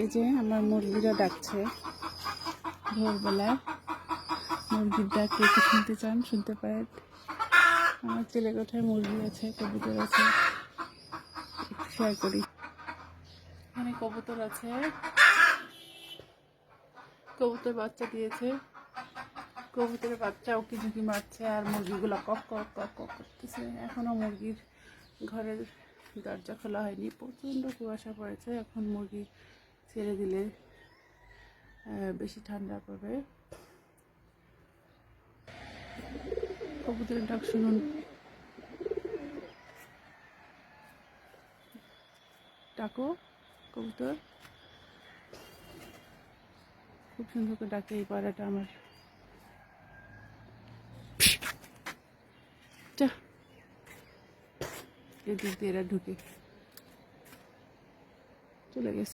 এই যে আমার মুরগিরা ডাকছে ভোরবেলায়। মুরগির ডাক কে শুনতে চান? শুনতে পারেন। আমার ছেলে কোঠায় মুরগি আছে, কবুতর আছে। শেয়ার করি। এখানে কবুতর আছে। কবুতর বাচ্চা দিয়েছে। কবুতরের বাচ্চা উকি ঝুঁকি মারছে আর মুরগিগুলো কক কক কক কক করতেছে। এখনও মুরগির ঘরের দরজা খোলা হয়নি। প্রচণ্ড কুয়াশা পড়েছে। এখন মুরগি ছেড়ে দিলে বেশি ঠান্ডা পড়বে কবুতরের ডাক শুনুন। ডাকো, কবুতর। খুব সুন্দর করে ডাকে এই পাড়াটা আমার। এদিক দিয়ে এরা ঢুকে। চলে গেছে।